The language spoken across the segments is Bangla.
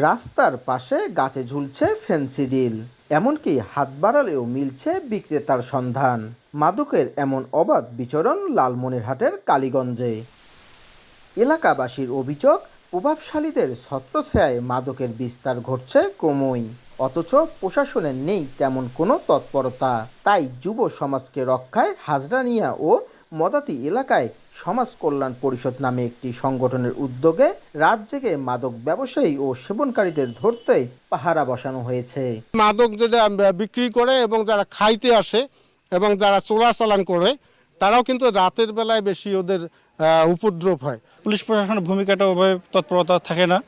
রাস্তার পাশে গাছে ঝুলছে ফেন্সিডিল এমনকি হাত বাড়ালেও মিলছে বিক্রেতার সন্ধান। মাদকের এমন অবাধ বিচরণ লালমনিরহাটের কালীগঞ্জে। এলাকাবাসীর অভিযোগ, প্রভাবশালীদের ছত্রছায়ায় মাদকের বিস্তার ঘটছে ক্রমই। অথচ প্রশাসনের নেই তেমন কোনো তৎপরতা। তাই যুব সমাজকে রক্ষায় হাজরানিয়া ও মদাতি এলাকায় সমাজ কল্যাণ পরিষদ নামে একটি সংগঠনের উদ্যোগে রাত জেগে মাদক ব্যবসায়ী ও সেবনকারীদের ধরতে পাহারা বসানো হয়েছে। মাদক যেটা বিক্রি করে এবং যারা খাইতে আসে এবং যারা চোরাচালান করে তারাও কিন্তু রাতের বেলায় বেশি ওদের উপদ্রব হয়। পুলিশ প্রশাসনের ভূমিকাটা ওভাবে তৎপরতা থাকে না।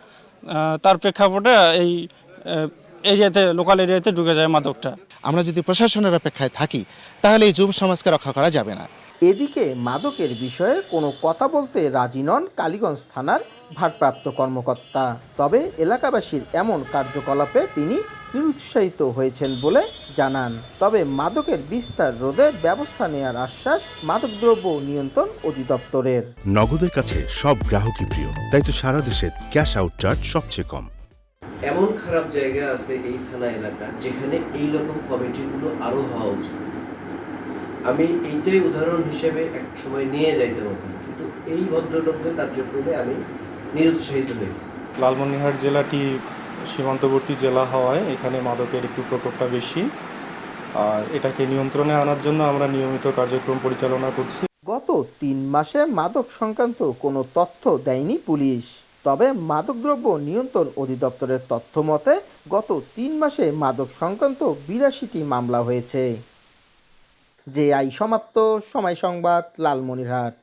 তার প্রেক্ষাপটে এই এরিয়াতে লোকাল এরিয়াতে ঢুকে যায় মাদকটা। আমরা যদি প্রশাসনের অপেক্ষায় থাকি তাহলে এই যুব সমাজকে রক্ষা করা যাবে না। এদিকে মাদকের বিষয়ে কোনো কথা বলতে রাজি নন কালীগঞ্জ থানার ভারপ্রাপ্ত কর্মকর্তা। তবে এলাকাবাসীর এমন কার্যকলাপে তিনি নিরুৎসাহিত হয়েছেন বলে জানান। তবে মাদকের বিস্তার রোধে ব্যবস্থা নেয়ার আশ্বাস মাদকদ্রব্য নিয়ন্ত্রণ অধিদপ্তরের। নগদের কাছে সব গ্রাহকই প্রিয় তাই তো সারা দেশে ক্যাশ আউট চার্জ সবচেয়ে কম। এমন খারাপ জায়গা আছে এই থানা এলাকা যেখানে এই রকম কমিটিগুলো আরও হওয়া উচিত। আমি এইটাই উদাহরণ হিসেবে এক সময় নিয়ে যাইতে হতো কিন্তু এই ভদ্রলোকদের কার্যক্রমে আমি নিরুৎসাহিত হয়েছি। লালমনিরহাট জেলাটি সীমান্তবর্তী জেলা হওয়ায় এখানে মাদকের একটু প্রকোপটা বেশি। আর এটাকে নিয়ন্ত্রণে আনার জন্য আমরা নিয়মিত কার্যক্রম পরিচালনা করছি। গত তিন মাসে মাদক সংক্রান্ত কোনো তথ্য দেয়নি পুলিশ। তবে মাদকদ্রব্য নিয়ন্ত্রণ অধিদপ্তরের তথ্য মতে গত তিন মাসে মাদক সংক্রান্ত বিরাশিটি মামলা হয়েছে। যে আই সমাপ্ত। সময় সংবাদ লালমনিরহাট।